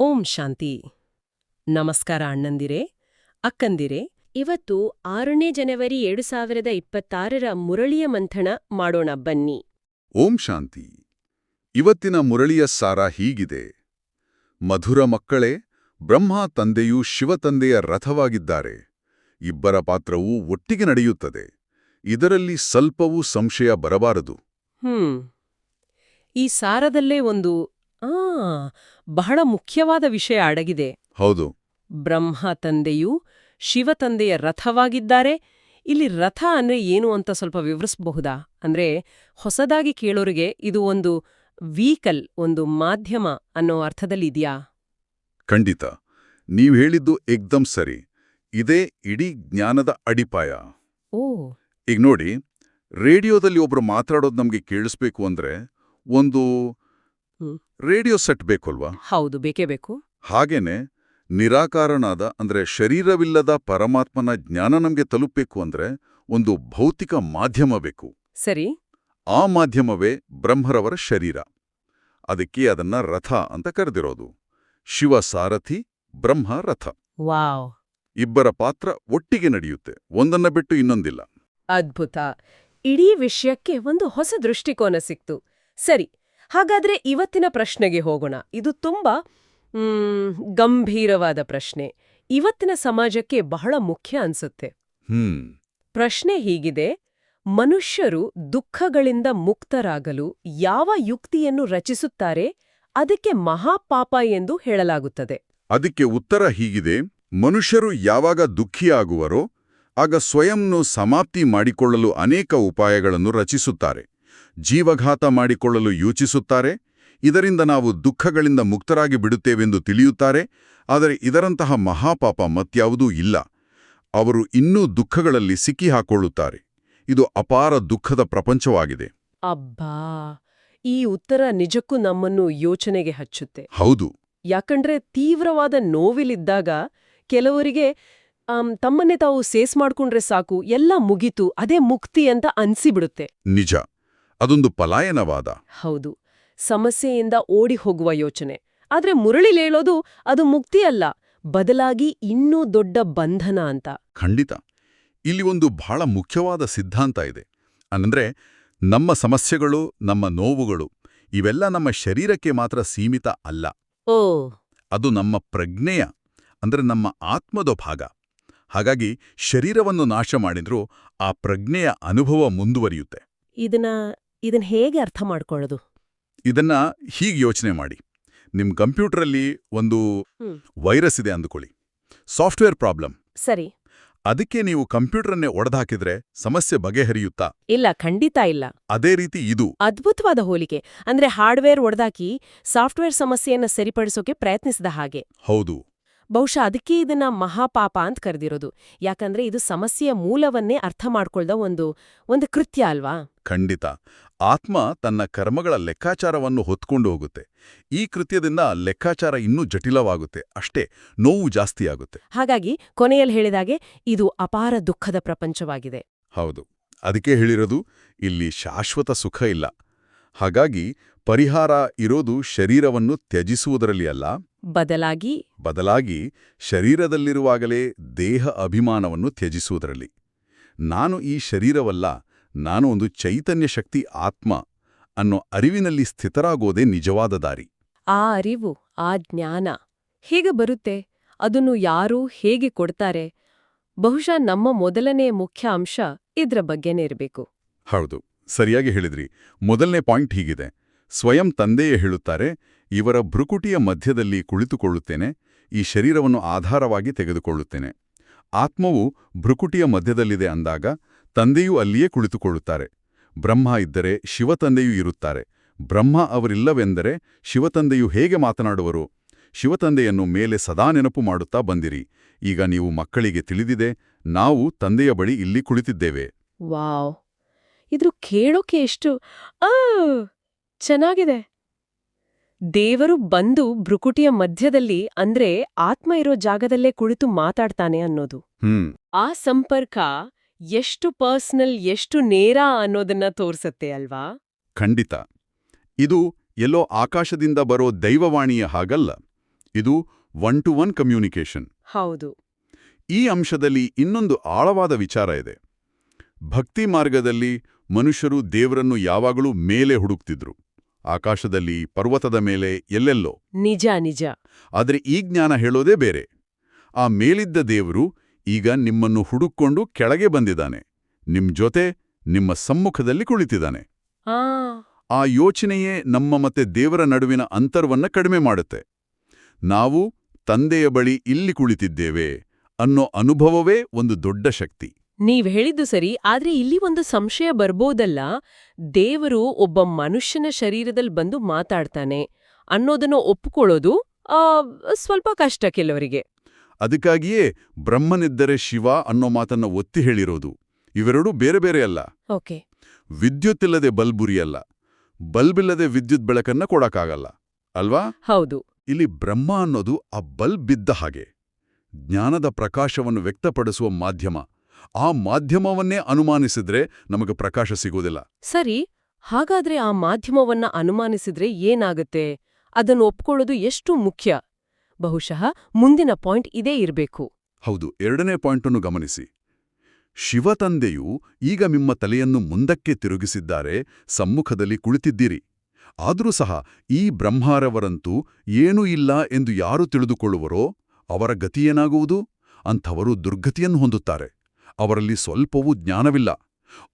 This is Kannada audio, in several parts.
ಓಂ ಶಾಂತಿ. ನಮಸ್ಕಾರ ಅಣ್ಣಂದಿರೇ ಅಕ್ಕಂದಿರೇ ಇವತ್ತು ಆರನೇ ಜನವರಿ ಎರಡು ಸಾವಿರದ ಇಪ್ಪತ್ತಾರರ ಮುರಳಿಯ ಮಂಥನ ಮಾಡೋಣ ಬನ್ನಿ. ಓಂ ಶಾಂತಿ. ಇವತ್ತಿನ ಮುರಳಿಯ ಸಾರ ಹೀಗಿದೆ. ಮಧುರ ಮಕ್ಕಳೇ ಬ್ರಹ್ಮ ತಂದೆಯು ಶಿವತಂದೆಯ ರಥವಾಗಿದ್ದಾರೆ. ಇಬ್ಬರ ಪಾತ್ರವೂ ಒಟ್ಟಿಗೆ ನಡೆಯುತ್ತದೆ. ಇದರಲ್ಲಿ ಸ್ವಲ್ಪವೂ ಸಂಶಯ ಬರಬಾರದು. ಹ್ಮ್. ಈ ಸಾರದಲ್ಲೇ ಒಂದು ಆ ಬಹಳ ಮುಖ್ಯವಾದ ವಿಷಯ ಅಡಗಿದೆ. ಹೌದು. ಬ್ರಹ್ಮ ತಂದೆಯು ಶಿವ ತಂದೆಯ ರಥವಾಗಿದ್ದಾರೆ. ಇಲ್ಲಿ ರಥ ಅಂದ್ರೆ ಏನು ಅಂತ ಸ್ವಲ್ಪ ವಿವರಿಸಬಹುದಾ? ಅಂದ್ರೆ ಹೊಸದಾಗಿ ಕೇಳೋರಿಗೆ ಇದು ಒಂದು ವೀಕಲ್ ಒಂದು ಮಾಧ್ಯಮ ಅನ್ನೋ ಅರ್ಥದಲ್ಲಿ ಇದೆಯಾ? ಖಂಡಿತ. ನೀವು ಹೇಳಿದ್ದು ಏಕ್ದಮ್ ಸರಿ. ಇದೇ ಇಡೀ ಜ್ಞಾನದ ಅಡಿಪಾಯ. ಓ. ಈಗ ನೋಡಿ ರೇಡಿಯೋದಲ್ಲಿ ಒಬ್ರು ಮಾತಾಡೋದು ನಮ್ಗೆ ಕೇಳಿಸ್ಬೇಕು ಅಂದ್ರೆ ಒಂದು. ರೇಡಿಯೋ ಸೆಟ್ ಬೇಕಲ್ವಾ? ಹೌದು ಬೇಕೇ ಬೇಕು. ಹಾಗೇನೆ ನಿರಾಕಾರನಾದ ಅಂದ್ರೆ ಶರೀರವಿಲ್ಲದ ಪರಮಾತ್ಮನ ಜ್ಞಾನ ನಮ್ಗೆ ತಲುಪಬೇಕು ಅಂದ್ರೆ ಒಂದು ಭೌತಿಕ ಮಾಧ್ಯಮ ಬೇಕು. ಸರಿ. ಆ ಮಾಧ್ಯಮವೇ ಬ್ರಹ್ಮರವರ ಶರೀರ. ಅದಕ್ಕೆ ಅದನ್ನ ರಥ ಅಂತ ಕರೆದಿರೋದು. ಶಿವ ಸಾರಥಿ ಬ್ರಹ್ಮ ರಥ. ವಾವ್. ಇಬ್ಬರ ಪಾತ್ರ ಒಟ್ಟಿಗೆ ನಡೆಯುತ್ತೆ. ಒಂದನ್ನ ಬಿಟ್ಟು ಇನ್ನೊಂದಿಲ್ಲ. ಅದ್ಭುತ. ಇಡೀ ವಿಷಯಕ್ಕೆ ಒಂದು ಹೊಸ ದೃಷ್ಟಿಕೋನ ಸಿಕ್ತು. ಸರಿ ಹಾಗಾದ್ರೆ ಇವತ್ತಿನ ಪ್ರಶ್ನೆಗೆ ಹೋಗೋಣ. ಇದು ತುಂಬಾ ಗಂಭೀರವಾದ ಪ್ರಶ್ನೆ. ಇವತ್ತಿನ ಸಮಾಜಕ್ಕೆ ಬಹಳ ಮುಖ್ಯ ಅನ್ಸುತ್ತೆ. ಹ್ಮ್. ಪ್ರಶ್ನೆ ಹೀಗಿದೆ ಮನುಷ್ಯರು ದುಃಖಗಳಿಂದ ಮುಕ್ತರಾಗಲು ಯಾವ ಯುಕ್ತಿಯನ್ನು ರಚಿಸುತ್ತಾರೆ? ಅದಕ್ಕೆ ಮಹಾಪಾಪ ಎಂದು ಹೇಳಲಾಗುತ್ತದೆ. ಅದಕ್ಕೆ ಉತ್ತರ ಹೀಗಿದೆ ಮನುಷ್ಯರು ಯಾವಾಗ ದುಃಖಿಯಾಗುವರೋ ಆಗ ಸ್ವಯಂನು ಸಮಾಪ್ತಿ ಮಾಡಿಕೊಳ್ಳಲು ಅನೇಕ ಉಪಾಯಗಳನ್ನು ರಚಿಸುತ್ತಾರೆ. ಜೀವಘಾತ ಮಾಡಿಕೊಳ್ಳಲು ಯೋಚಿಸುತ್ತಾರೆ. ಇದರಿಂದ ನಾವು ದುಃಖಗಳಿಂದ ಮುಕ್ತರಾಗಿ ಬಿಡುತ್ತೇವೆಂದು ತಿಳಿಯುತ್ತಾರೆ. ಆದರೆ ಇದರಂತಹ ಮಹಾಪಾಪ ಮತ್ಯಾವುದೂ ಇಲ್ಲ. ಅವರು ಇನ್ನೂ ದುಃಖಗಳಲ್ಲಿ ಸಿಕ್ಕಿಹಾಕೊಳ್ಳುತ್ತಾರೆ. ಇದು ಅಪಾರ ದುಃಖದ ಪ್ರಪಂಚವಾಗಿದೆ. ಅಬ್ಬಾ! ಈ ಉತ್ತರ ನಿಜಕ್ಕೂ ನಮ್ಮನ್ನು ಯೋಚನೆಗೆ ಹಚ್ಚುತ್ತೆ. ಹೌದು. ಯಾಕಂದ್ರೆ ತೀವ್ರವಾದ ನೋವಿಲಿದ್ದಾಗ ಕೆಲವರಿಗೆ ತಮ್ಮನ್ನೇ ತಾವು ಸೇಸ್ ಮಾಡ್ಕೊಂಡ್ರೆ ಸಾಕು ಎಲ್ಲ ಮುಗಿತು ಅದೇ ಮುಕ್ತಿ ಅಂತ ಅನ್ಸಿಬಿಡುತ್ತೆ. ನಿಜ. ಅದೊಂದು ಪಲಾಯನವಾದ. ಹೌದು. ಸಮಸ್ಯೆಯಿಂದ ಓಡಿ ಹೋಗುವ ಯೋಚನೆ. ಆದ್ರೆ ಮುರಳಿಲೇಳೋದು ಅದು ಮುಕ್ತಿ ಅಲ್ಲ ಬದಲಾಗಿ ಇನ್ನೂ ದೊಡ್ಡ ಬಂಧನ ಅಂತ. ಖಂಡಿತ. ಇಲ್ಲಿ ಒಂದು ಬಹಳ ಮುಖ್ಯವಾದ ಸಿದ್ಧಾಂತ ಇದೆ. ಅಂದ್ರೆ ನಮ್ಮ ಸಮಸ್ಯೆಗಳು ನಮ್ಮ ನೋವುಗಳು ಇವೆಲ್ಲ ನಮ್ಮ ಶರೀರಕ್ಕೆ ಮಾತ್ರ ಸೀಮಿತ ಅಲ್ಲ. ಓ. ಅದು ನಮ್ಮ ಪ್ರಜ್ಞೆಯ ಅಂದ್ರೆ ನಮ್ಮ ಆತ್ಮದ ಭಾಗ. ಹಾಗಾಗಿ ಶರೀರವನ್ನು ನಾಶ ಮಾಡಿದ್ರೂ ಆ ಪ್ರಜ್ಞೆಯ ಅನುಭವ ಮುಂದುವರಿಯುತ್ತೆ. ಇದನ್ನ ಇದನ್ ಹೇಗೆ ಅರ್ಥ ಮಾಡ್ಕೊಳ್ಳೋದು? ಇದನ್ನ ಹೀಗೆ ಯೋಚನೆ ಮಾಡಿ. ನಿಮ್ ಕಂಪ್ಯೂಟರಲ್ಲಿ ಒಂದು ವೈರಸ್ ಇದೆ ಅಂದುಕೊಳ್ಳಿ. Software problem. ಸರಿ. ಅದಕ್ಕೆ ನೀವು ಕಂಪ್ಯೂಟರ್ನೇ ಒಡೆದಾಕಿದ್ರೆ ಸಮಸ್ಯೆ ಬಗೆಹರಿಯುತ್ತಾ? ಇಲ್ಲ ಖಂಡಿತ ಇಲ್ಲ. ಅದೇ ರೀತಿ ಇದು. ಅದ್ಭುತವಾದ ಹೋಲಿಕೆ. ಅಂದ್ರೆ ಹಾರ್ಡ್ವೇರ್ ಒಡೆದಾಕಿ ಸಾಫ್ಟ್ವೇರ್ ಸಮಸ್ಯೆಯನ್ನ ಸರಿಪಡಿಸೋಕೆ ಪ್ರಯತ್ನಿಸಿದ ಹಾಗೆ. ಹೌದು. ಬಹುಶಃ ಅದಕ್ಕೆ ಇದನ್ನ ಮಹಾಪಾಪ ಅಂತ ಕರೆದಿರೋದು. ಯಾಕಂದ್ರೆ ಇದು ಸಮಸ್ಯೆಯ ಮೂಲವನ್ನೇ ಅರ್ಥ ಮಾಡ್ಕೊಳ್ದ ಒಂದು ಒಂದು ಕೃತ್ಯ ಅಲ್ವಾ? ಖಂಡಿತ. ಆತ್ಮ ತನ್ನ ಕರ್ಮಗಳ ಲೆಕ್ಕಾಚಾರವನ್ನು ಹೊತ್ಕೊಂಡು ಹೋಗುತ್ತೆ. ಈ ಕೃತ್ಯದಿಂದ ಲೆಕ್ಕಾಚಾರ ಇನ್ನೂ ಜಟಿಲವಾಗುತ್ತೆ. ಅಷ್ಟೇ ನೋವು ಜಾಸ್ತಿಯಾಗುತ್ತೆ. ಹಾಗಾಗಿ ಕೊನೆಯಲ್ಲಿ ಹೇಳಿದಾಗೆ ಇದು ಅಪಾರ ದುಃಖದ ಪ್ರಪಂಚವಾಗಿದೆ. ಹೌದು. ಅದಕ್ಕೆ ಹೇಳಿರೋದು ಇಲ್ಲಿ ಶಾಶ್ವತ ಸುಖ ಇಲ್ಲ. ಹಾಗಾಗಿ ಪರಿಹಾರ ಇರೋದು ಶರೀರವನ್ನು ತ್ಯಜಿಸುವುದರಲ್ಲಿ ಅಲ್ಲ. ಬದಲಾಗಿ ಬದಲಾಗಿ ಶರೀರದಲ್ಲಿರುವಾಗಲೇ ದೇಹ ಅಭಿಮಾನವನ್ನು ತ್ಯಜಿಸುವುದರಲ್ಲಿ. ನಾನು ಈ ಶರೀರವಲ್ಲ ನಾನು ಒಂದು ಚೈತನ್ಯ ಶಕ್ತಿ ಆತ್ಮ ಅನ್ನೋ ಅರಿವಿನಲ್ಲಿ ಸ್ಥಿತರಾಗೋದೇ ನಿಜವಾದ ದಾರಿ. ಆ ಅರಿವು ಆ ಜ್ಞಾನ ಹೇಗೆ ಬರುತ್ತೆ? ಅದನ್ನು ಯಾರು ಹೇಗೆ ಕೊಡ್ತಾರೆ? ಬಹುಶಃ ನಮ್ಮ ಮೊದಲನೇ ಮುಖ್ಯ ಅಂಶ ಇದ್ರ ಬಗ್ಗೆನೇ ಇರಬೇಕು. ಹೌದು ಸರಿಯಾಗಿ ಹೇಳಿದ್ರಿ. ಮೊದಲನೇ ಪಾಯಿಂಟ್ ಹೀಗಿದೆ. ಸ್ವಯಂ ತಂದೆಯೇ ಹೇಳುತ್ತಾರೆ, ಇವರ ಭ್ರುಕುಟಿಯ ಮಧ್ಯದಲ್ಲಿ ಕುಳಿತುಕೊಳ್ಳುತ್ತೇನೆ, ಈ ಶರೀರವನ್ನು ಆಧಾರವಾಗಿ ತೆಗೆದುಕೊಳ್ಳುತ್ತೇನೆ. ಆತ್ಮವು ಭ್ರುಕುಟಿಯ ಮಧ್ಯದಲ್ಲಿದೆ ಅಂದಾಗ ತಂದೆಯೂ ಅಲ್ಲಿಯೇ ಕುಳಿತುಕೊಳ್ಳುತ್ತಾರೆ. ಬ್ರಹ್ಮ ಇದ್ದರೆ ಶಿವತಂದೆಯೂ ಇರುತ್ತಾರೆ. ಬ್ರಹ್ಮ ಅವರಿಲ್ಲವೆಂದರೆ ಶಿವತಂದೆಯು ಹೇಗೆ ಮಾತನಾಡುವರು? ಶಿವತಂದೆಯನ್ನು ಮೇಲೆ ಸದಾ ನೆನಪು ಮಾಡುತ್ತಾ ಬಂದಿರಿ. ಈಗ ನೀವು ಮಕ್ಕಳಿಗೆ ತಿಳಿದಿದೆ, ನಾವು ತಂದೆಯ ಬಳಿ ಇಲ್ಲಿ ಕುಳಿತಿದ್ದೇವೆ. ವಾವ್. ಇದು ಕೇಳೋಕೆ ಎಷ್ಟು ಆ ಚೆನ್ನಾಗಿದೆ. ದೇವರು ಬಂದು ಭ್ರುಕುಟಿಯ ಮಧ್ಯದಲ್ಲಿ ಅಂದ್ರೆ ಆತ್ಮ ಇರೋ ಜಾಗದಲ್ಲೇ ಕುಳಿತು ಮಾತಾಡ್ತಾನೆ ಅನ್ನೋದು. ಹ್ಮ್. ಆ ಸಂಪರ್ಕ ಎಷ್ಟು ಪರ್ಸನಲ್ ಎಷ್ಟು ನೇರ ಅನ್ನೋದನ್ನ ತೋರ್ಸತ್ತೆ ಅಲ್ವಾ? ಖಂಡಿತ. ಇದು ಎಲ್ಲೋ ಆಕಾಶದಿಂದ ಬರೋ ದೈವವಾಣಿಯ ಹಾಗಲ್ಲ. ಇದು ಒನ್ ಟು ಒನ್ ಕಮ್ಯುನಿಕೇಶನ್ ಹೌದು. ಈ ಅಂಶದಲ್ಲಿ ಇನ್ನೊಂದು ಆಳವಾದ ವಿಚಾರ ಇದೆ. ಭಕ್ತಿ ಮಾರ್ಗದಲ್ಲಿ ಮನುಷ್ಯರು ದೇವರನ್ನು ಯಾವಾಗಲೂ ಮೇಲೆ ಹುಡುಕ್ತಿದ್ರು. ಆಕಾಶದಲ್ಲಿ ಪರ್ವತದ ಮೇಲೆ ಎಲ್ಲೆಲ್ಲೋ? ನಿಜ ನಿಜ. ಆದರೆ ಈ ಜ್ಞಾನ ಹೇಳೋದೇ ಬೇರೆ. ಆ ಮೇಲಿದ್ದ ದೇವರು ಈಗ ನಿಮ್ಮನ್ನು ಹುಡುಕೊಂಡು ಕೆಳಗೆ ಬಂದಿದ್ದಾನೆ. ನಿಮ್ ಜೊತೆ ನಿಮ್ಮ ಸಮ್ಮುಖದಲ್ಲಿ ಕುಳಿತಿದ್ದಾನೆ. ಆ. ಆ ಯೋಚನೆಯೇ ನಮ್ಮ ಮತ್ತೆ ದೇವರ ನಡುವಿನ ಅಂತರವನ್ನ ಕಡಿಮೆ ಮಾಡುತ್ತೆ. ನಾವು ತಂದೆಯ ಬಳಿ ಇಲ್ಲಿ ಕುಳಿತಿದ್ದೇವೆ ಅನ್ನೋ ಅನುಭವವೇ ಒಂದು ದೊಡ್ಡ ಶಕ್ತಿ. ನೀವ್ ಹೇಳಿದ್ದು ಸರಿ ಆದ್ರೆ ಇಲ್ಲಿ ಒಂದು ಸಂಶಯ ಬರ್ಬೋದಲ್ಲ. ದೇವರು ಒಬ್ಬ ಮನುಷ್ಯನ ಶರೀರದಲ್ಲಿ ಬಂದು ಮಾತಾಡ್ತಾನೆ. ಅನ್ನೋದನ್ನು ಒಪ್ಪಿಕೊಳ್ಳೋದು ಸ್ವಲ್ಪ ಕಷ್ಟ ಕೆಲವರಿಗೆ. ಅದಕ್ಕಾಗಿಯೇ ಬ್ರಹ್ಮನಿದ್ದರೆ ಶಿವ ಅನ್ನೋ ಮಾತನ್ನ ಒತ್ತಿ ಹೇಳಿರೋದು. ಇವೆರಡೂ ಬೇರೆ ಬೇರೆ ಅಲ್ಲ. ಓಕೆ. ವಿದ್ಯುತ್ ಇಲ್ಲದೆ ಬಲ್ಬ್ ಉರಿಯಲ್ಲ. ಬಲ್ಬಿಲ್ಲದೆ ವಿದ್ಯುತ್ ಬೆಳಕನ್ನ ಕೊಡಕ್ಕಾಗಲ್ಲ. ಅಲ್ವಾ? ಹೌದು. ಇಲ್ಲಿ ಬ್ರಹ್ಮ ಅನ್ನೋದು ಆ ಬಲ್ಬ್ ಬಿದ್ದ ಹಾಗೆ. ಜ್ಞಾನದ ಪ್ರಕಾಶವನ್ನು ವ್ಯಕ್ತಪಡಿಸುವ ಮಾಧ್ಯಮ. ಆ ಮಾಧ್ಯಮವನ್ನೇ ಅನುಮಾನಿಸಿದ್ರೆ ನಮಗೆ ಪ್ರಕಾಶ ಸಿಗೋದಿಲ್ಲ ಸರಿ ಹಾಗಾದ್ರೆ ಆ ಮಾಧ್ಯಮವನ್ನ ಅನುಮಾನಿಸಿದ್ರೆ ಏನಾಗುತ್ತೆ? ಅದನ್ನು ಒಪ್ಕೊಳ್ಳೋದು ಎಷ್ಟು ಮುಖ್ಯ? ಬಹುಶಃ ಮುಂದಿನ ಪಾಯಿಂಟ್ ಇದೇ ಇರಬೇಕು. ಹೌದು ಎರಡನೇ ಪಾಯಿಂಟನ್ನು ಗಮನಿಸಿ. ಶಿವತಂದೆಯು ಈಗ ನಿಮ್ಮ ತಲೆಯನ್ನು ಮುಂದಕ್ಕೆ ತಿರುಗಿಸಿದ್ದಾರೆ ಸಮ್ಮುಖದಲ್ಲಿ ಕುಳಿತಿದ್ದೀರಿ. ಆದರೂ ಸಹ ಈ ಬ್ರಹ್ಮಾರವರಂತೂ ಏನೂ ಇಲ್ಲ ಎಂದು ಯಾರು ತಿಳಿದುಕೊಳ್ಳುವರೋ ಅವರ ಗತಿಯೇನಾಗುವುದು ಅಂಥವರು ದುರ್ಗತಿಯನ್ನು ಹೊಂದುತ್ತಾರೆ. ಅವರಲ್ಲಿ ಸ್ವಲ್ಪವೂ ಜ್ಞಾನವಿಲ್ಲ.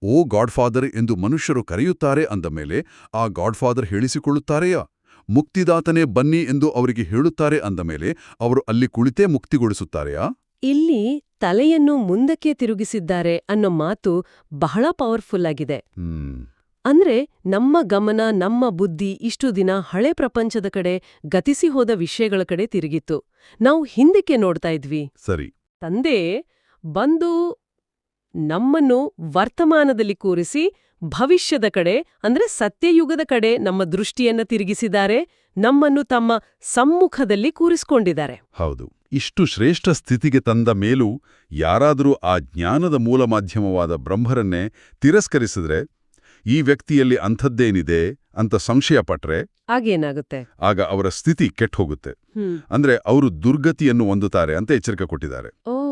ಓ ಗಾಡ್ಫಾದರ್ ಎಂದು ಮನುಷ್ಯರು ಕರೆಯುತ್ತಾರೆ ಅಂದ ಮೇಲೆ ಆ ಗಾಡ್ಫಾದರ್ ಹೇಳಿಸಿಕೊಳ್ಳುತ್ತಾರೆಯಾ? ಮುಕ್ತಿದಾತನೇ ಬನ್ನಿ ಎಂದು ಅವರಿಗೆ ಹೇಳುತ್ತಾರೆ ಅಂದ ಮೇಲೆ ಅವರು ಅಲ್ಲಿ ಕುಳಿತೇ ಮುಕ್ತಿಗೊಳಿಸುತ್ತಾರೆಯಾ? ಇಲ್ಲಿ ತಲೆಯನ್ನು ಮುಂದಕ್ಕೆ ತಿರುಗಿಸಿದ್ದಾರೆ ಅನ್ನೋ ಮಾತು ಬಹಳ ಪವರ್ಫುಲ್ ಆಗಿದೆ. ಅಂದ್ರೆ ನಮ್ಮ ಗಮನ ನಮ್ಮ ಬುದ್ಧಿ ಇಷ್ಟು ದಿನ ಹಳೆ ಪ್ರಪಂಚದ ಕಡೆ ಗತಿಸಿ ಹೋದ ವಿಷಯಗಳ ಕಡೆ ತಿರುಗಿತ್ತು. ನಾವು ಹಿಂದಕ್ಕೆ ನೋಡ್ತಾ ಇದ್ವಿ. ಸರಿ. ತಂದೆ ಬಂದು ನಮ್ಮನ್ನು ವರ್ತಮಾನದಲ್ಲಿ ಕೂರಿಸಿ ಭವಿಷ್ಯದ ಕಡೆ ಅಂದ್ರೆ ಸತ್ಯಯುಗದ ಕಡೆ ನಮ್ಮ ದೃಷ್ಟಿಯನ್ನ ತಿರುಗಿಸಿದ್ದಾರೆ ನಮ್ಮನ್ನು ತಮ್ಮ ಸಮ್ಮುಖದಲ್ಲಿ ಕೂರಿಸಿಕೊಂಡಿದ್ದಾರೆ. ಹೌದು. ಇಷ್ಟು ಶ್ರೇಷ್ಠ ಸ್ಥಿತಿಗೆ ತಂದ ಮೇಲೂ ಯಾರಾದರೂ ಆ ಜ್ಞಾನದ ಮೂಲ ಮಾಧ್ಯಮವಾದ ಬ್ರಹ್ಮರನ್ನೇ ತಿರಸ್ಕರಿಸಿದ್ರೆ ಈ ವ್ಯಕ್ತಿಯಲ್ಲಿ ಅಂಥದ್ದೇನಿದೆ ಅಂತ ಸಂಶಯ ಪಟ್ರೆ ಆಗೇನಾಗುತ್ತೆ ಆಗ ಅವರ ಸ್ಥಿತಿ ಕೆಟ್ಟ ಹೋಗುತ್ತೆ. ಅಂದ್ರೆ ಅವರು ದುರ್ಗತಿಯನ್ನು ಹೊಂದುತ್ತಾರೆ ಅಂತ ಎಚ್ಚರಿಕೆ ಕೊಟ್ಟಿದ್ದಾರೆ. ಓ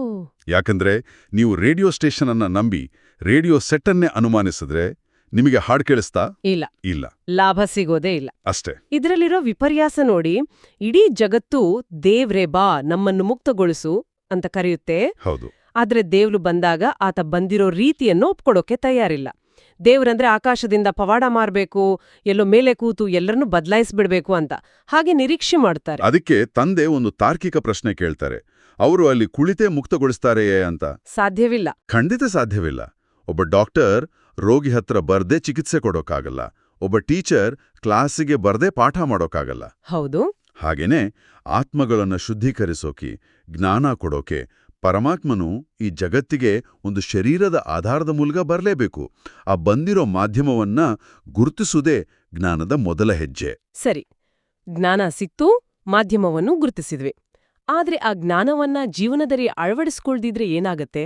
ಯಾಕಂದ್ರೆ ನೀವು ರೇಡಿಯೋ ಸ್ಟೇಷನ್ ಅನ್ನ ನಂಬಿ ರೇಡಿಯೋ ಸೆಟ್ಟನ್ನೇ ಅನುಮಾನಿಸಿದ್ರೆ ನಿಮಗೆ ಹಾಡ್ ಕೇಳಿಸ್ತಾ? ಇಲ್ಲ. ಇಲ್ಲ. ಲಾಭ ಸಿಗೋದೇ ಇಲ್ಲ. ಅಷ್ಟೇ. ಇದರಲ್ಲಿರೋ ವಿಪರ್ಯಾಸ ನೋಡಿ ಇಡೀ ಜಗತ್ತು ದೇವ್ರೇ ಬಾ ನಮ್ಮನ್ನು ಮುಕ್ತಗೊಳಿಸು ಅಂತ ಕರೆಯುತ್ತೆ. ಹೌದು. ಆದ್ರೆ ದೇವ್ರು ಬಂದಾಗ ಆತ ಬಂದಿರೋ ರೀತಿಯನ್ನು ಒಪ್ಕೊಡೋಕೆ ತಯಾರಿಲ್ಲ. ದೇವ್ರಂದ್ರೆ ಆಕಾಶದಿಂದ ಪವಾಡ ಮಾರ್ಬೇಕು ಎಲ್ಲೋ ಮೇಲೆ ಕೂತು ಎಲ್ಲರನ್ನೂ ಬದಲಾಯಿಸ್ಬಿಡ್ಬೇಕು ಅಂತ ಹಾಗೆ ನಿರೀಕ್ಷೆ ಮಾಡ್ತಾರೆ. ಅದಕ್ಕೆ ತಂದೆ ಒಂದು ತಾರ್ಕಿಕ ಪ್ರಶ್ನೆ ಕೇಳ್ತಾರೆ. ಅವರು ಅಲ್ಲಿ ಕುಳಿತೇ ಮುಕ್ತಗೊಳಿಸ್ತಾರೆಯೇ ಅಂತ. ಸಾಧ್ಯವಿಲ್ಲ. ಖಂಡಿತ ಸಾಧ್ಯವಿಲ್ಲ. ಒಬ್ಬ ಡಾಕ್ಟರ್ ರೋಗಿ ಹತ್ರ ಬರ್ದೇ ಚಿಕಿತ್ಸೆ ಕೊಡೋಕ್ಕಾಗಲ್ಲ ಒಬ್ಬ ಟೀಚರ್ ಕ್ಲಾಸಿಗೆ ಬರ್ದೇ ಪಾಠ ಮಾಡೋಕ್ಕಾಗಲ್ಲ ಹೌದು. ಹಾಗೇನೆ ಆತ್ಮಗಳನ್ನು ಶುದ್ಧೀಕರಿಸೋಕೆ ಜ್ಞಾನ ಕೊಡೋಕೆ ಪರಮಾತ್ಮನು ಈ ಜಗತ್ತಿಗೆ ಒಂದು ಶರೀರದ ಆಧಾರದ ಮೂಲಕ ಬರಲೇಬೇಕು. ಆ ಬಂದಿರೋ ಮಾಧ್ಯಮವನ್ನ ಗುರುತಿಸುವುದೇ ಜ್ಞಾನದ ಮೊದಲ ಹೆಜ್ಜೆ. ಸರಿ. ಜ್ಞಾನ ಸಿಕ್ತು ಮಾಧ್ಯಮವನ್ನು ಗುರುತಿಸಿದ್ವಿ. ಆದ್ರೆ ಆ ಜ್ಞಾನವನ್ನ ಜೀವನದಲ್ಲಿ ಅಳವಡಿಸ್ಕೊಳ್ದಿದ್ರೆ ಏನಾಗತ್ತೆ?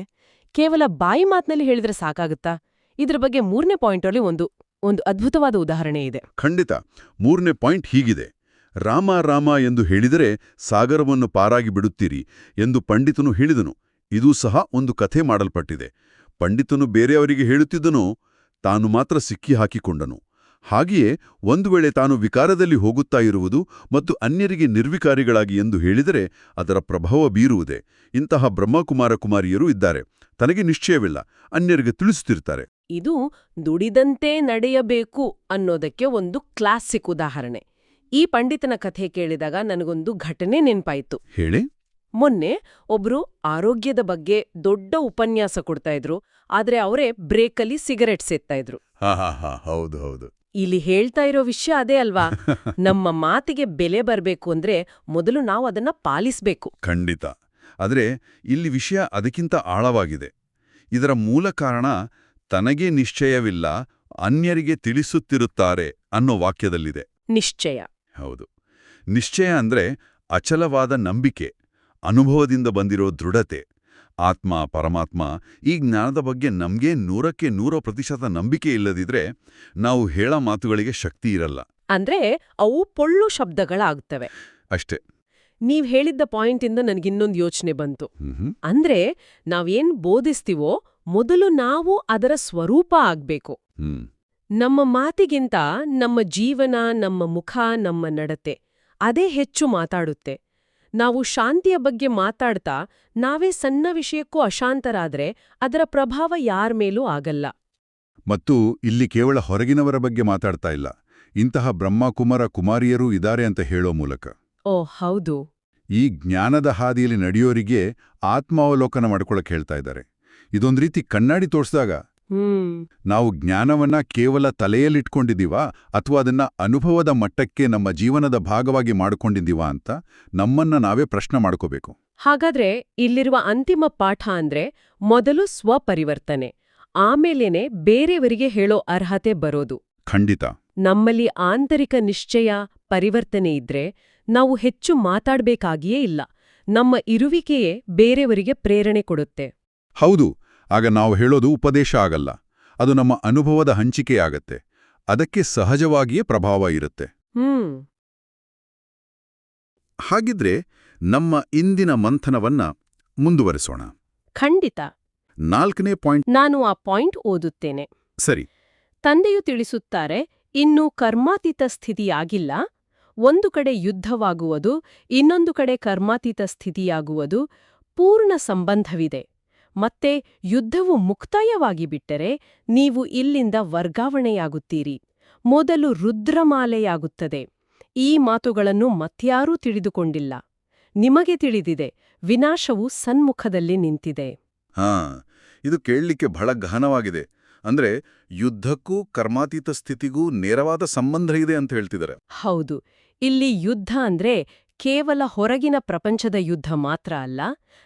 ಕೇವಲ ಬಾಯಿ ಮಾತಿನಲ್ಲಿ ಹೇಳಿದ್ರೆ ಸಾಕಾಗುತ್ತಾ? ಇದ್ರ ಬಗ್ಗೆ ಮೂರನೇ ಪಾಯಿಂಟಲ್ಲಿ ಒಂದು ಒಂದು ಅದ್ಭುತವಾದ ಉದಾಹರಣೆ ಇದೆ. ಖಂಡಿತ. ಮೂರನೇ ಪಾಯಿಂಟ್ ಹೀಗಿದೆ. ರಾಮ ರಾಮ ಎಂದು ಹೇಳಿದರೆ ಸಾಗರವನ್ನು ಪಾರಾಗಿ ಬಿಡುತ್ತೀರಿ ಎಂದು ಪಂಡಿತನು ಹೇಳಿದನು. ಇದೂ ಸಹ ಒಂದು ಕಥೆ ಮಾಡಲ್ಪಟ್ಟಿದೆ. ಪಂಡಿತನು ಬೇರೆಯವರಿಗೆ ಹೇಳುತ್ತಿದ್ದನು, ತಾನು ಮಾತ್ರ ಸಿಕ್ಕಿ ಹಾಕಿಕೊಂಡನು. ಹಾಗೆಯೇ ಒಂದು ವೇಳೆ ತಾನು ವಿಕಾರದಲ್ಲಿ ಹೋಗುತ್ತಾ ಇರುವುದು ಮತ್ತು ಅನ್ಯರಿಗೆ ನಿರ್ವಿಕಾರಿಗಳಾಗಿ ಎಂದು ಹೇಳಿದರೆ ಅದರ ಪ್ರಭಾವ ಬೀರುವುದೇ. ಇಂತಹ ಬ್ರಹ್ಮಕುಮಾರ ಕುಮಾರಿಯರು ಇದ್ದಾರೆ. ತನಗೆ ನಿಶ್ಚಯವಿಲ್ಲ. ಅನ್ಯರಿಗೆ ತಿಳಿಸುತ್ತಿರ್ತಾರೆ. ಇದು ದುಡಿದಂತೆ ನಡೆಯಬೇಕು ಅನ್ನೋದಕ್ಕೆ ಒಂದು ಕ್ಲಾಸಿಕ್ ಉದಾಹರಣೆ. ಈ ಪಂಡಿತನ ಕಥೆ ಕೇಳಿದಾಗ ನನಗೊಂದು ಘಟನೆ ನೆನ್ಪಾಯಿತು. ಹೇಳಿ. ಮೊನ್ನೆ ಒಬ್ರು ಆರೋಗ್ಯದ ಬಗ್ಗೆ ದೊಡ್ಡ ಉಪನ್ಯಾಸ ಕೊಡ್ತಾ ಇದ್ರು. ಆದ್ರೆ ಅವರೇ ಬ್ರೇಕಲ್ಲಿ ಸಿಗರೆಟ್ ಸೇತ್ತಾ ಇದ್ರು. ಹಾ ಹಾ ಹಾ ಹೌದು ಹೌದು. ಇಲ್ಲಿ ಹೇಳ್ತಾ ಇರೋ ವಿಷಯ ಅದೇ ಅಲ್ವಾ? ನಮ್ಮ ಮಾತಿಗೆ ಬೆಲೆ ಬರಬೇಕು ಅಂದ್ರೆ ಮೊದಲು ನಾವು ಅದನ್ನ ಪಾಲಿಸಬೇಕು. ಖಂಡಿತ. ಆದರೆ ಇಲ್ಲಿ ವಿಷಯ ಅದಕ್ಕಿಂತ ಆಳವಾಗಿದೆ. ಇದರ ಮೂಲ ಕಾರಣ ತನಗೆ ನಿಶ್ಚಯವಿಲ್ಲ ಅನ್ಯರಿಗೆ ತಿಳಿಸುತ್ತಿರುತ್ತಾರೆ ಅನ್ನೋ ವಾಕ್ಯದಲ್ಲಿದೆ. ನಿಶ್ಚಯ. ಹೌದು. ನಿಶ್ಚಯ ಅಂದ್ರೆ ಅಚಲವಾದ ನಂಬಿಕೆ ಅನುಭವದಿಂದ ಬಂದಿರೋ ದೃಢತೆ ಆತ್ಮ ಪರಮಾತ್ಮ ಈ ಜ್ಞಾನದ ಬಗ್ಗೆ ನಮ್ಗೆ ನೂರಕ್ಕೆ ನೂರ ಪ್ರತಿಶತ ನಂಬಿಕೆ ಇಲ್ಲದಿದ್ರೆ ನಾವು ಹೇಳ ಮಾತುಗಳಿಗೆ ಶಕ್ತಿ ಇರಲ್ಲ. ಅಂದ್ರೆ ಅವು ಪೊಳ್ಳು ಶಬ್ದಗಳಾಗುತ್ತವೆ ಅಷ್ಟೇ. ನೀವ್ ಹೇಳಿದ್ದ ಪಾಯಿಂಟಿಂದ ನನಗಿನ್ನೊಂದು ಯೋಚನೆ ಬಂತು. ಅಂದ್ರೆ ನಾವೇನ್ ಬೋಧಿಸ್ತೀವೋ ಮೊದಲು ನಾವು ಅದರ ಸ್ವರೂಪ ಆಗ್ಬೇಕು. ನಮ್ಮ ಮಾತಿಗಿಂತ ನಮ್ಮ ಜೀವನ ನಮ್ಮ ಮುಖ ನಮ್ಮ ನಡತೆ ಅದೇ ಹೆಚ್ಚು ಮಾತಾಡುತ್ತೆ. ನಾವು ಶಾಂತಿಯ ಬಗ್ಗೆ ಮಾತಾಡ್ತಾ ನಾವೇ ಸಣ್ಣ ವಿಷಯಕ್ಕೂ ಅಶಾಂತರಾದ್ರೆ ಅದರ ಪ್ರಭಾವ ಯಾರ ಮೇಲೂ ಆಗಲ್ಲ. ಮತ್ತು ಇಲ್ಲಿ ಕೇವಲ ಹೊರಗಿನವರ ಬಗ್ಗೆ ಮಾತಾಡ್ತಾ ಇಲ್ಲ. ಇಂತಹ ಬ್ರಹ್ಮಕುಮಾರ ಕುಮಾರಿಯರೂ ಇದ್ದಾರೆ ಅಂತ ಹೇಳೋ ಮೂಲಕ. ಓ ಹೌದು. ಈ ಜ್ಞಾನದ ಹಾದಿಯಲ್ಲಿ ನಡೆಯೋರಿಗೆ ಆತ್ಮಾವಲೋಕನ ಮಾಡ್ಕೊಳಕ್ ಹೇಳ್ತಾ ಇದ್ದಾರೆ. ಇದೊಂದು ರೀತಿ ಕಣ್ಣಾಡಿ ತೋರಿಸಿದಾಗ ನಾವು ಜ್ಞಾನವನ್ನ ಕೇವಲ ತಲೆಯಲ್ಲಿಟ್ಕೊಂಡಿದ್ದೀವಾ ಅಥವಾ ಅದನ್ನ ಅನುಭವದ ಮಟ್ಟಕ್ಕೆ ನಮ್ಮ ಜೀವನದ ಭಾಗವಾಗಿ ಮಾಡಿಕೊಂಡಿದ್ದೀವ ಅಂತ ನಮ್ಮನ್ನ ನಾವೇ ಪ್ರಶ್ನೆ ಮಾಡ್ಕೋಬೇಕು. ಹಾಗಾದ್ರೆ ಇಲ್ಲಿರುವ ಅಂತಿಮ ಪಾಠ ಅಂದ್ರೆ ಮೊದಲು ಸ್ವಪರಿವರ್ತನೆ ಆಮೇಲೇನೆ ಬೇರೆಯವರಿಗೆ ಹೇಳೋ ಅರ್ಹತೆ ಬರೋದು. ಖಂಡಿತ. ನಮ್ಮಲ್ಲಿ ಆಂತರಿಕ ನಿಶ್ಚಯ ಪರಿವರ್ತನೆ ಇದ್ರೆ ನಾವು ಹೆಚ್ಚು ಮಾತಾಡ್ಬೇಕಾಗಿಯೇ ಇಲ್ಲ ನಮ್ಮ ಇರುವಿಕೆಯೇ ಬೇರೆಯವರಿಗೆ ಪ್ರೇರಣೆ ಕೊಡುತ್ತೆ. ಹೌದು. ಆಗ ನಾವು ಹೇಳೋದು ಉಪದೇಶ ಆಗಲ್ಲ. ಅದು ನಮ್ಮ ಅನುಭವದ ಹಂಚಿಕೆಯಾಗತ್ತೆ. ಅದಕ್ಕೆ ಸಹಜವಾಗಿಯೇ ಪ್ರಭಾವ ಇರುತ್ತೆ. ಹ್ಮ್. ಹಾಗಿದ್ರೆ ನಮ್ಮ ಇಂದಿನ ಮಂಥನವನ್ನ ಮುಂದುವರಿಸೋಣ. ಖಂಡಿತ. ನಾಲ್ಕನೇ ಪಾಯಿಂಟ್ ನಾನು ಆ ಪಾಯಿಂಟ್ ಓದುತ್ತೇನೆ. ಸರಿ. ತಂದೆಯು ತಿಳಿಸುತ್ತಾರೆ ಇನ್ನು ಕರ್ಮಾತೀತ ಸ್ಥಿತಿಯಾಗಿಲ್ಲ. ಒಂದು ಕಡೆ ಯುದ್ಧವಾಗುವುದು ಇನ್ನೊಂದು ಕಡೆ ಕರ್ಮಾತೀತ ಸ್ಥಿತಿಯಾಗುವುದು ಪೂರ್ಣ ಸಂಬಂಧವಿದೆ. ಮತ್ತೆ ಯುದ್ಧವು ಮುಕ್ತಾಯವಾಗಿ ಬಿಟ್ಟರೆ ನೀವು ಇಲ್ಲಿಂದ ವರ್ಗಾವಣೆಯಾಗುತ್ತೀರಿ. ಮೊದಲು ರುದ್ರಮಾಲೆಯಾಗುತ್ತದೆ. ಈ ಮಾತುಗಳನ್ನು ಮತ್ಯಾರೂ ತಿಳಿದುಕೊಂಡಿಲ್ಲ. ನಿಮಗೆ ತಿಳಿದಿದೆ ವಿನಾಶವು ಸನ್ಮುಖದಲ್ಲಿ ನಿಂತಿದೆ. ಹಾ ಇದು ಕೇಳಲಿಕ್ಕೆ ಬಹಳ ಗಹನವಾಗಿದೆ. ಅಂದ್ರೆ ಯುದ್ಧಕ್ಕೂ ಕರ್ಮಾತೀತ ಸ್ಥಿತಿಗೂ ನೇರವಾದ ಸಂಬಂಧ ಇದೆ ಅಂತ ಹೇಳ್ತಿದ್ದಾರೆ. ಹೌದು. ಇಲ್ಲಿ ಯುದ್ಧ ಅಂದ್ರೆ ಕೇವಲ ಹೊರಗಿನ ಪ್ರಪಂಚದ ಯುದ್ಧ ಮಾತ್ರ ಅಲ್ಲ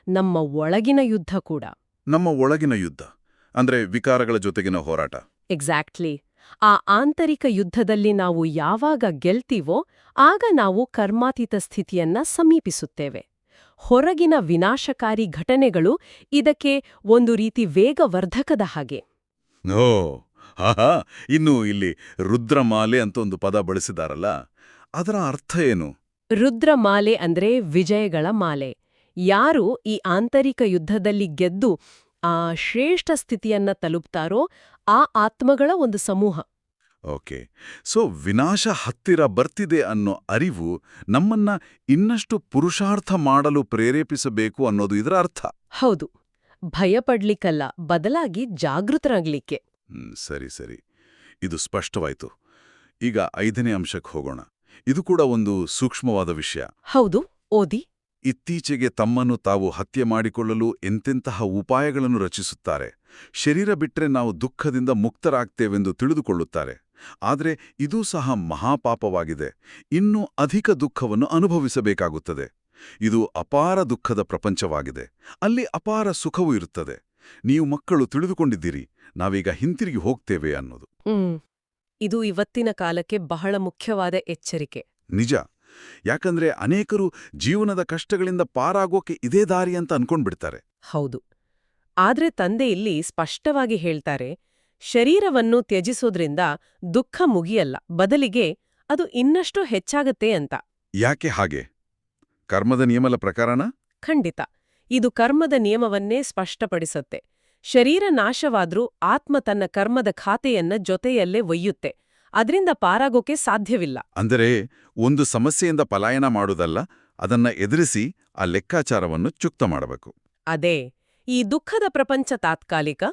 ನಮ್ಮ ಒಳಗಿನ ಯುದ್ಧ ಕೂಡ. ನಮ್ಮ ಒಳಗಿನ ಯುದ್ಧ ಅಂದ್ರೆ ವಿಕಾರಗಳ ಜೊತೆಗಿನ ಹೋರಾಟ. ಎಕ್ಸಾಕ್ಟ್ಲಿ ಆ ಆಂತರಿಕ ಯುದ್ಧದಲ್ಲಿ ನಾವು ಯಾವಾಗ ಗೆಲ್ತೀವೋ ಆಗ ನಾವು ಕರ್ಮಾತೀತ ಸ್ಥಿತಿಯನ್ನ ಸಮೀಪಿಸುತ್ತೇವೆ. ಹೊರಗಿನ ವಿನಾಶಕಾರಿ ಘಟನೆಗಳು ಇದಕ್ಕೆ ಒಂದು ರೀತಿ ವೇಗವರ್ಧಕದ ಹಾಗೆ. ಓ ಹಾ ಇನ್ನು ಇಲ್ಲಿ ರುದ್ರಮಾಲೆ ಅಂತ ಒಂದು ಪದ ಬಳಸಿದಾರಲ್ಲ ಅದರ ಅರ್ಥ ಏನು? ರುದ್ರಮಾಲೆ ಅಂದ್ರೆ ವಿಜಯಗಳ ಮಾಲೆ. ಯಾರು ಈ ಆಂತರಿಕ ಯುದ್ಧದಲ್ಲಿ ಗೆದ್ದು ಆ ಶ್ರೇಷ್ಠ ಸ್ಥಿತಿಯನ್ನ ತಲುಪ್ತಾರೋ ಆ ಆತ್ಮಗಳ ಒಂದು ಸಮೂಹ. ಓಕೆ. ಸೊ ವಿನಾಶ ಹತ್ತಿರ ಬರ್ತಿದೆ ಅನ್ನೋ ಅರಿವು ನಮ್ಮನ್ನ ಇನ್ನಷ್ಟು ಪುರುಷಾರ್ಥ ಮಾಡಲು ಪ್ರೇರೇಪಿಸಬೇಕು ಅನ್ನೋದು ಇದರ ಅರ್ಥ. ಹೌದು. ಭಯಪಡ್ಲಿಕ್ಕಲ್ಲ ಬದಲಾಗಿ ಜಾಗೃತರಾಗ್ಲಿಕ್ಕೆ. ಸರಿ ಸರಿ. ಇದು ಸ್ಪಷ್ಟವಾಯ್ತು. ಈಗ ಐದನೇ ಅಂಶಕ್ಕೆ ಹೋಗೋಣ. ಇದು ಕೂಡ ಒಂದು ಸೂಕ್ಷ್ಮವಾದ ವಿಷಯ. ಹೌದು ಓದಿ. ಇತ್ತೀಚೆಗೆ ತಮ್ಮನ್ನು ತಾವು ಹತ್ಯೆ ಮಾಡಿಕೊಳ್ಳಲು ಎಂತೆಂತಹ ಉಪಾಯಗಳನ್ನು ರಚಿಸುತ್ತಾರೆ? ಶರೀರ ಬಿಟ್ಟರೆ ನಾವು ದುಃಖದಿಂದ ಮುಕ್ತರಾಗ್ತೇವೆಂದು ತಿಳಿದುಕೊಳ್ಳುತ್ತಾರೆ. ಆದರೆ ಇದೂ ಸಹ ಮಹಾಪಾಪವಾಗಿದೆ. ಇನ್ನೂ ಅಧಿಕ ದುಃಖವನ್ನು ಅನುಭವಿಸಬೇಕಾಗುತ್ತದೆ. ಇದು ಅಪಾರ ದುಃಖದ ಪ್ರಪಂಚವಾಗಿದೆ. ಅಲ್ಲಿ ಅಪಾರ ಸುಖವೂ ಇರುತ್ತದೆ. ನೀವು ಮಕ್ಕಳು ತಿಳಿದುಕೊಂಡಿದ್ದೀರಿ. ನಾವೀಗ ಹಿಂತಿರುಗಿ ಹೋಗ್ತೇವೆ ಅನ್ನೋದು. ಇದು ಇವತ್ತಿನ ಕಾಲಕ್ಕೆ ಬಹಳ ಮುಖ್ಯವಾದ ಎಚ್ಚರಿಕೆ. ನಿಜ. ಯಾಕಂದ್ರೆ ಅನೇಕರು ಜೀವನದ ಕಷ್ಟಗಳಿಂದ ಪಾರಾಗೋಕೆ ಇದೇ ದಾರಿ ಅಂತ ಅನ್ಕೊಂಡ್ಬಿಡ್ತಾರೆ. ಹೌದು. ಆದ್ರೆ ತಂದೆ ಇಲ್ಲಿ ಸ್ಪಷ್ಟವಾಗಿ ಹೇಳ್ತಾರೆ ಶರೀರವನ್ನು ತ್ಯಜಿಸೋದ್ರಿಂದ ದುಃಖ ಮುಗಿಯಲ್ಲ ಬದಲಿಗೆ ಅದು ಇನ್ನಷ್ಟು ಹೆಚ್ಚಾಗತ್ತೆ ಅಂತ. ಯಾಕೆ ಹಾಗೆ? ಕರ್ಮದ ನಿಯಮದ ಪ್ರಕಾರನ? ಖಂಡಿತ. ಇದು ಕರ್ಮದ ನಿಯಮವನ್ನೇ ಸ್ಪಷ್ಟಪಡಿಸುತ್ತೆ. ಶರೀರ ನಾಶವಾದ್ರೂ ಆತ್ಮ ತನ್ನ ಕರ್ಮದ ಖಾತೆಯನ್ನ ಜೊತೆಯಲ್ಲೇ ಒಯ್ಯುತ್ತೆ. ಅದ್ರಿಂದ ಪಾರಾಗೋಕೆ ಸಾಧ್ಯವಿಲ್ಲ. ಅಂದರೆ ಒಂದು ಸಮಸ್ಯೆಯಿಂದ ಪಲಾಯನ ಮಾಡುವುದಲ್ಲ ಅದನ್ನ ಎದುರಿಸಿ ಆ ಲೆಕ್ಕಾಚಾರವನ್ನು ಚುಕ್ತ ಮಾಡಬೇಕು. ಅದೇ ಈ ದುಃಖದ ಪ್ರಪಂಚ ತಾತ್ಕಾಲಿಕ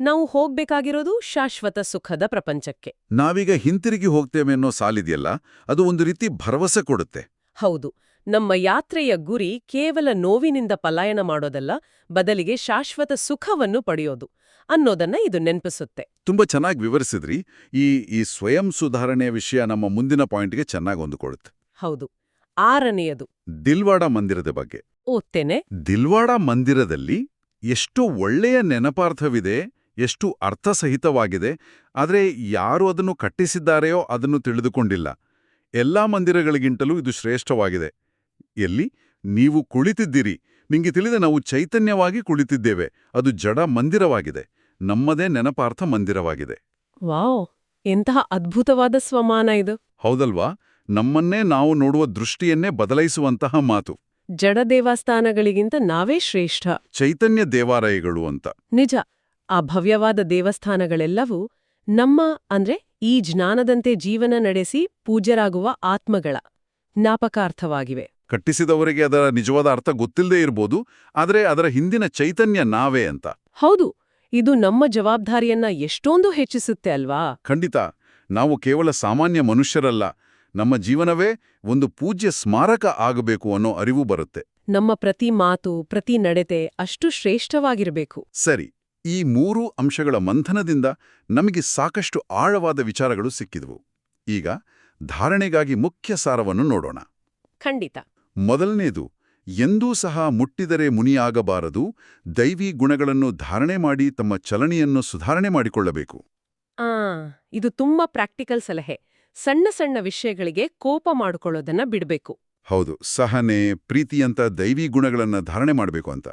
ನಾವು ಹೋಗ್ಬೇಕಾಗಿರೋದು ಶಾಶ್ವತ ಸುಖದ ಪ್ರಪಂಚಕ್ಕೆ. ನಾವೀಗ ಹಿಂತಿರುಗಿ ಹೋಗ್ತೇವೆ ಅನ್ನೋ ಸಾಲಿದೆಯಲ್ಲ ಅದು ಒಂದು ರೀತಿ ಭರವಸೆ ಕೊಡುತ್ತೆ. ಹೌದು. ನಮ್ಮ ಯಾತ್ರೆಯ ಗುರಿ ಕೇವಲ ನೋವಿನಿಂದ ಪಲಾಯನ ಮಾಡೋದಲ್ಲ ಬದಲಿಗೆ ಶಾಶ್ವತ ಸುಖವನ್ನು ಪಡೆಯೋದು ಅನ್ನೋದನ್ನ ಇದು ನೆನಪಿಸುತ್ತೆ. ತುಂಬಾ ಚೆನ್ನಾಗಿ ವಿವರಿಸಿದ್ರಿ. ಈ ಈ ಸ್ವಯಂ ಸುಧಾರಣೆಯ ವಿಷಯ ನಮ್ಮ ಮುಂದಿನ ಪಾಯಿಂಟ್ಗೆ ಚೆನ್ನಾಗಿ ಹೊಂದಿಕೊಳ್ಳುತ್ತೆ ಹೌದು. ಆರನೆಯದು. ದಿಲ್ವಾಡ ಮಂದಿರದ ಬಗ್ಗೆ. ಓದ್ತೇನೆ. ದಿಲ್ವಾಡ ಮಂದಿರದಲ್ಲಿ ಎಷ್ಟು ಒಳ್ಳೆಯ ನೆನಪಾರ್ಥವಿದೆ ಎಷ್ಟು ಅರ್ಥಸಹಿತವಾಗಿದೆ ಆದರೆ ಯಾರು ಅದನ್ನು ಕಟ್ಟಿಸಿದ್ದಾರೆಯೋ ಅದನ್ನು ತಿಳಿದುಕೊಂಡಿಲ್ಲ. ಎಲ್ಲಾ ಮಂದಿರಗಳಿಗಿಂತಲೂ ಇದು ಶ್ರೇಷ್ಠವಾಗಿದೆ. ಎಲ್ಲಿ ನೀವು ಕುಳಿತಿದ್ದೀರಿ. ನಿಮಗೆ ತಿಳಿದ ನಾವು ಚೈತನ್ಯವಾಗಿ ಕುಳಿತಿದ್ದೇವೆ. ಅದು ಜಡ ಮಂದಿರವಾಗಿದೆ. ನಮ್ಮದೇ ನೆನಪಾರ್ಥ ಮಂದಿರವಾಗಿದೆ. ವಾವ್! ಎಂತಹ ಅದ್ಭುತವಾದ ಸ್ವಮಾನ ಇದು. ಹೌದಲ್ವಾ? ನಮ್ಮನ್ನೇ ನಾವು ನೋಡುವ ದೃಷ್ಟಿಯನ್ನೇ ಬದಲಾಯಿಸುವಂತಹ ಮಾತು. ಜಡ ದೇವಸ್ಥಾನಗಳಿಗಿಂತ ನಾವೇ ಶ್ರೇಷ್ಠ. ಚೈತನ್ಯ ದೇವಾಲಯಗಳು ಅಂತ. ನಿಜ. ಆ ಭವ್ಯವಾದ ದೇವಸ್ಥಾನಗಳೆಲ್ಲವೂ ನಮ್ಮ ಅಂದ್ರೆ ಈ ಜ್ಞಾನದಂತೆ ಜೀವನ ನಡೆಸಿ ಪೂಜ್ಯರಾಗುವ ಆತ್ಮಗಳ ಜ್ಞಾಪಕಾರ್ಥವಾಗಿವೆ. ಕಟ್ಟಿಸಿದವರಿಗೆ ಅದರ ನಿಜವಾದ ಅರ್ಥ ಗೊತ್ತಿಲ್ಲದೇ ಇರ್ಬೋದು ಆದರೆ ಅದರ ಹಿಂದಿನ ಚೈತನ್ಯ ನಾವೇ ಅಂತ. ಹೌದು ಇದು ನಮ್ಮ ಜವಾಬ್ದಾರಿಯನ್ನ ಎಷ್ಟೊಂದು ಹೆಚ್ಚಿಸುತ್ತೆ ಅಲ್ವಾ? ಖಂಡಿತ ನಾವು ಕೇವಲ ಸಾಮಾನ್ಯ ಮನುಷ್ಯರಲ್ಲ ನಮ್ಮ ಜೀವನವೇ ಒಂದು ಪೂಜ್ಯ ಸ್ಮಾರಕ ಆಗಬೇಕು ಅನ್ನೋ ಅರಿವು ಬರುತ್ತೆ. ನಮ್ಮ ಪ್ರತಿ ಮಾತು ಪ್ರತಿ ನಡೆತೆ ಅಷ್ಟು ಶ್ರೇಷ್ಠವಾಗಿರಬೇಕು. ಸರಿ ಈ ಮೂರು ಅಂಶಗಳ ಮಂಥನದಿಂದ ನಮಗೆ ಸಾಕಷ್ಟು ಆಳವಾದ ವಿಚಾರಗಳು ಸಿಕ್ಕಿದವು. ಈಗ ಧಾರಣೆಗಾಗಿ ಮುಖ್ಯ ಸಾರವನ್ನು ನೋಡೋಣ. ಖಂಡಿತ. ಮೊದಲನೇದು ಎಂದೂ ಸಹ ಮುಟ್ಟಿದರೆ ಮುನಿಯಾಗಬಾರದು ದೈವಿ ಗುಣಗಳನ್ನು ಧಾರಣೆ ಮಾಡಿ ತಮ್ಮ ಚಲನೆಯನ್ನು ಸುಧಾರಣೆ ಮಾಡಿಕೊಳ್ಳಬೇಕು. ಆ ಇದು ತುಂಬಾ ಪ್ರಾಕ್ಟಿಕಲ್ ಸಲಹೆ. ಸಣ್ಣ ಸಣ್ಣ ವಿಷಯಗಳಿಗೆ ಕೋಪ ಮಾಡಿಕೊಳ್ಳೋದನ್ನ ಬಿಡಬೇಕು. ಹೌದು ಸಹನೆ ಪ್ರೀತಿಯಂತ ದೈವಿ ಗುಣಗಳನ್ನು ಧಾರಣೆ ಮಾಡಬೇಕು ಅಂತ.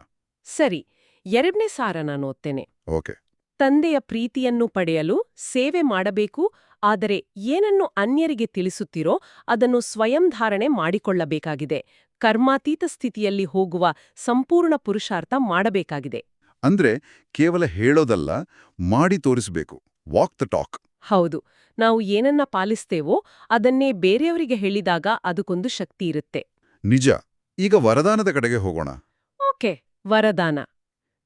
ಸರಿ ಎರಡನೇ ಸಾರ ನಾನು ಓದ್ತೇನೆ. ಓಕೆ. ತಂದೆಯ ಪ್ರೀತಿಯನ್ನು ಪಡೆಯಲು ಸೇವೆ ಮಾಡಬೇಕು ಆದರೆ ಏನನ್ನು ಅನ್ಯರಿಗೆ ತಿಳಿಸುತ್ತೀರೋ ಅದನ್ನು ಸ್ವಯಂ ಧಾರಣೆ ಮಾಡಿಕೊಳ್ಳಬೇಕಾಗಿದೆ. ಕರ್ಮಾತೀತ ಸ್ಥಿತಿಯಲ್ಲಿ ಹೋಗುವ ಸಂಪೂರ್ಣ ಪುರುಷಾರ್ಥ ಮಾಡಬೇಕಾಗಿದೆ. ಅಂದ್ರೆ ಕೇವಲ ಹೇಳೋದಲ್ಲ ಮಾಡಿ ತೋರಿಸಬೇಕು. ವಾಕ್ ದ ಟಾಕ್ ಹೌದು. ನಾವು ಏನನ್ನ ಪಾಲಿಸ್ತೇವೋ ಅದನ್ನೇ ಬೇರೆಯವರಿಗೆ ಹೇಳಿದಾಗ ಅದಕ್ಕೊಂದು ಶಕ್ತಿ ಇರುತ್ತೆ. ನಿಜ. ಈಗ ವರದಾನದ ಕಡೆಗೆ ಹೋಗೋಣ. ಓಕೆ ವರದಾನ.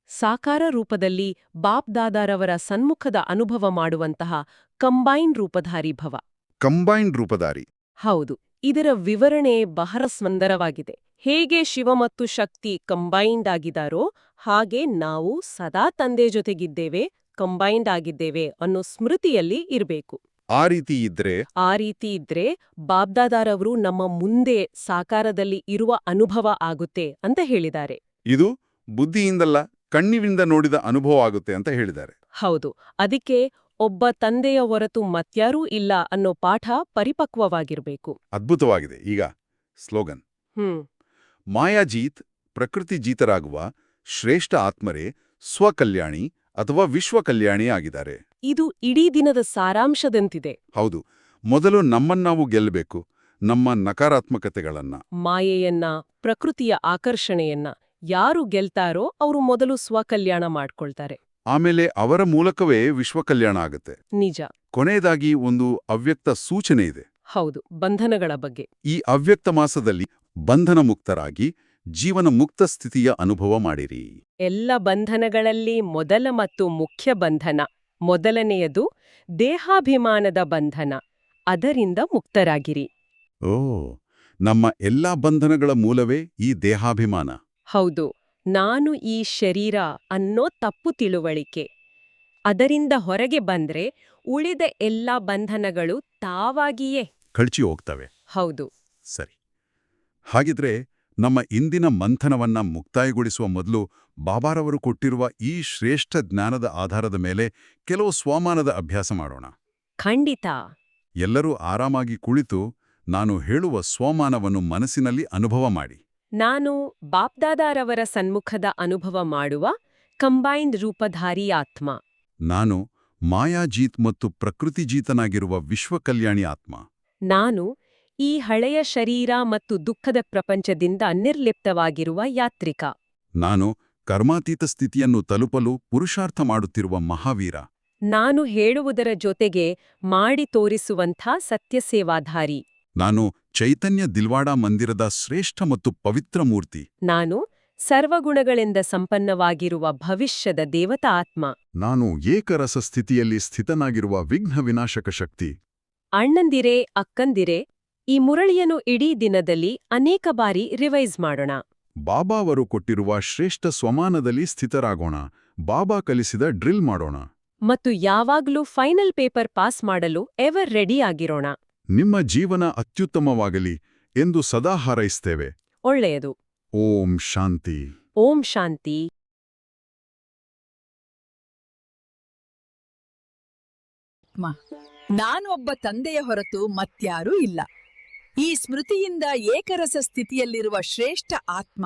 ಸಾಕಾರ ರೂಪದಲ್ಲಿ ಬಾಪ್ ದಾದಾರವರ ಸನ್ಮುಖದ ಅನುಭವ ಮಾಡುವಂತಹ ಕಂಬೈನ್ ರೂಪಧಾರಿ ಭವ. ಕಂಬೈನ್ ರೂಪಧಾರಿ. ಹೌದು ಇದರ ವಿವರಣೆ ಬಹಳ ಸುಂದರವಾಗಿದೆ. ಹೇಗೆ ಶಿವ ಮತ್ತು ಶಕ್ತಿ ಕಂಬೈನ್ಡ್ ಆಗಿದಾರೋ ಹಾಗೆ ನಾವು ಸದಾ ತಂದೆ ಜೊತೆಗಿದ್ದೇವೆ ಕಂಬೈನ್ಡ್ ಆಗಿದ್ದೇವೆ ಅನ್ನೋ ಸ್ಮೃತಿಯಲ್ಲಿ ಇರಬೇಕು. ಆ ರೀತಿ ಇದ್ರೆ? ಆ ರೀತಿ ಇದ್ರೆ ಬಾಬ್ದಾದಾರವರು ನಮ್ಮ ಮುಂದೆ ಸಾಕಾರದಲ್ಲಿ ಇರುವ ಅನುಭವ ಆಗುತ್ತೆ ಅಂತ ಹೇಳಿದ್ದಾರೆ. ಇದು ಬುದ್ಧಿಯಿಂದಲ್ಲ ಕಣ್ಣಿನಿಂದ ನೋಡಿದ ಅನುಭವ ಆಗುತ್ತೆ ಅಂತ ಹೇಳಿದ್ದಾರೆ. ಹೌದು ಅದಕ್ಕೆ ಒಬ್ಬ ತಂದೆಯ ಹೊರತು ಮತ್ಯಾರೂ ಇಲ್ಲ ಅನ್ನೋ ಪಾಠ ಪರಿಪಕ್ವವಾಗಿರಬೇಕು. ಅದ್ಭುತವಾಗಿದೆ. ಈಗ ಸ್ಲೋಗನ್. ಹ್ಮ್. ಮಾಯಾಜೀತ್ ಪ್ರಕೃತಿ ಜೀತರಾಗುವ ಶ್ರೇಷ್ಠ ಆತ್ಮರೇ ಸ್ವಕಲ್ಯಾಣಿ ಅಥವಾ ವಿಶ್ವಕಲ್ಯಾಣಿ ಆಗಿದ್ದಾರೆ. ಇದು ಇಡೀ ದಿನದ ಸಾರಾಂಶದಂತಿದೆ. ಹೌದು. ಮೊದಲು ನಮ್ಮನ್ನಾವು ಗೆಲ್ಲಬೇಕು ನಮ್ಮ ನಕಾರಾತ್ಮಕತೆಗಳನ್ನ. ಮಾಯೆಯನ್ನ ಪ್ರಕೃತಿಯ ಆಕರ್ಷಣೆಯನ್ನ ಯಾರು ಗೆಲ್ತಾರೋ ಅವರು ಮೊದಲು ಸ್ವಕಲ್ಯಾಣ ಮಾಡ್ಕೊಳ್ತಾರೆ. ಆಮೇಲೆ ಅವರ ಮೂಲಕವೇ ವಿಶ್ವ ಕಲ್ಯಾಣ ಆಗುತ್ತೆ. ನಿಜ. ಕೊನೆಯದಾಗಿ ಒಂದು ಅವ್ಯಕ್ತ ಸೂಚನೆ ಇದೆ. ಹೌದು ಬಂಧನಗಳ ಬಗ್ಗೆ. ಈ ಅವ್ಯಕ್ತ ಮಾಸದಲ್ಲಿ ಬಂಧನ ಮುಕ್ತರಾಗಿ ಜೀವನ ಮುಕ್ತ ಸ್ಥಿತಿಯ ಅನುಭವ ಮಾಡಿರಿ. ಎಲ್ಲ ಬಂಧನಗಳಲ್ಲಿ ಮೊದಲ ಮತ್ತು ಮುಖ್ಯ ಬಂಧನ. ಮೊದಲನೆಯದು ದೇಹಾಭಿಮಾನದ ಬಂಧನ. ಅದರಿಂದ ಮುಕ್ತರಾಗಿರಿ. ಓ ನಮ್ಮ ಎಲ್ಲಾ ಬಂಧನಗಳ ಮೂಲವೇ ಈ ದೇಹಾಭಿಮಾನ? ಹೌದು. ನಾನು ಈ ಶರೀರ ಅನ್ನೋ ತಪ್ಪು ತಿಳುವಳಿಕೆ. ಅದರಿಂದ ಹೊರಗೆ ಬಂದ್ರೆ ಉಳಿದ ಎಲ್ಲ ಬಂಧನಗಳು ತಾವಾಗಿಯೇ ಕಳಚಿ ಹೋಗ್ತವೆ. ಹೌದು. ಸರಿ. ಹಾಗಿದ್ರೆ ನಮ್ಮ ಇಂದಿನ ಮಂಥನವನ್ನ ಮುಕ್ತಾಯಗೊಳಿಸುವ ಮೊದಲು ಬಾಬಾರವರು ಕೊಟ್ಟಿರುವ ಈ ಶ್ರೇಷ್ಠ ಜ್ಞಾನದ ಆಧಾರದ ಮೇಲೆ ಕೆಲವು ಸ್ವಮಾನದ ಅಭ್ಯಾಸ ಮಾಡೋಣ. ಖಂಡಿತ. ಎಲ್ಲರೂ ಆರಾಮಾಗಿ ಕುಳಿತು ನಾನು ಹೇಳುವ ಸ್ವಮಾನವನ್ನು ಮನಸ್ಸಿನಲ್ಲಿ ಅನುಭವ ಮಾಡಿ. ನಾನು ಬಾಪ್ದಾದಾರವರ ಸನ್ಮುಖದ ಅನುಭವ ಮಾಡುವ ಕಂಬೈನ್ಡ್ ರೂಪಧಾರಿ ಆತ್ಮ. ನಾನು ಮಾಯಾಜೀತ್ ಮತ್ತು ಪ್ರಕೃತಿಜೀತನಾಗಿರುವ ವಿಶ್ವಕಲ್ಯಾಣಿ ಆತ್ಮ. ನಾನು ಈ ಹಳೆಯ ಶರೀರ ಮತ್ತು ದುಃಖದ ಪ್ರಪಂಚದಿಂದ ನಿರ್ಲಿಪ್ತವಾಗಿರುವ ಯಾತ್ರಿಕ. ನಾನು ಕರ್ಮಾತೀತ ಸ್ಥಿತಿಯನ್ನು ತಲುಪಲು ಪುರುಷಾರ್ಥ ಮಾಡುತ್ತಿರುವ ಮಹಾವೀರ. ನಾನು ಹೇಳುವುದರ ಜೊತೆಗೆ ಮಾಡಿ ತೋರಿಸುವಂಥ ಸತ್ಯಸೇವಾಧಾರಿ. ನಾನು ಚೈತನ್ಯ ದಿಲ್ವಾಡಾ ಮಂದಿರದ ಶ್ರೇಷ್ಠ ಮತ್ತು ಪವಿತ್ರ ಮೂರ್ತಿ. ನಾನು ಸರ್ವಗುಣಗಳಿಂದ ಸಂಪನ್ನವಾಗಿರುವ ಭವಿಷ್ಯದ ದೇವತಾ ಆತ್ಮ. ನಾನು ಏಕರಸ ಸ್ಥಿತಿಯಲ್ಲಿ ಸ್ಥಿತನಾಗಿರುವ ವಿಘ್ನ ವಿನಾಶಕ ಶಕ್ತಿ. ಅಣ್ಣಂದಿರೇ ಅಕ್ಕಂದಿರೇ ಈ ಮುರಳಿಯನ್ನು ಇಡೀ ದಿನದಲ್ಲಿ ಅನೇಕ ಬಾರಿ ರಿವೈಸ್ ಮಾಡೋಣ. ಬಾಬಾ ಅವರು ಕೊಟ್ಟಿರುವ ಶ್ರೇಷ್ಠ ಸ್ವಮಾನದಲ್ಲಿ ಸ್ಥಿತರಾಗೋಣ. ಬಾಬಾ ಕಲಿಸಿದ ಡ್ರಿಲ್ ಮಾಡೋಣ. ಮತ್ತು ಯಾವಾಗ್ಲೂ ಫೈನಲ್ ಪೇಪರ್ ಪಾಸ್ ಮಾಡಲು ಎವರ್ ರೆಡಿ ಆಗಿರೋಣ. ನಿಮ್ಮ ಜೀವನ ಅತ್ಯುತ್ತಮವಾಗಲಿ ಎಂದು ಸದಾ ಹಾರೈಸ್ತೇವೆ. ಒಳ್ಳೆಯದು. ಓಂ ಶಾಂತಿ. ಓಂ ಶಾಂತಿ. ನಾನೊಬ್ಬ ತಂದೆಯ ಹೊರತು ಮತ್ಯಾರೂ ಇಲ್ಲ. ಈ ಸ್ಮೃತಿಯಿಂದ ಏಕರಸ ಸ್ಥಿತಿಯಲ್ಲಿರುವ ಶ್ರೇಷ್ಠ ಆತ್ಮ.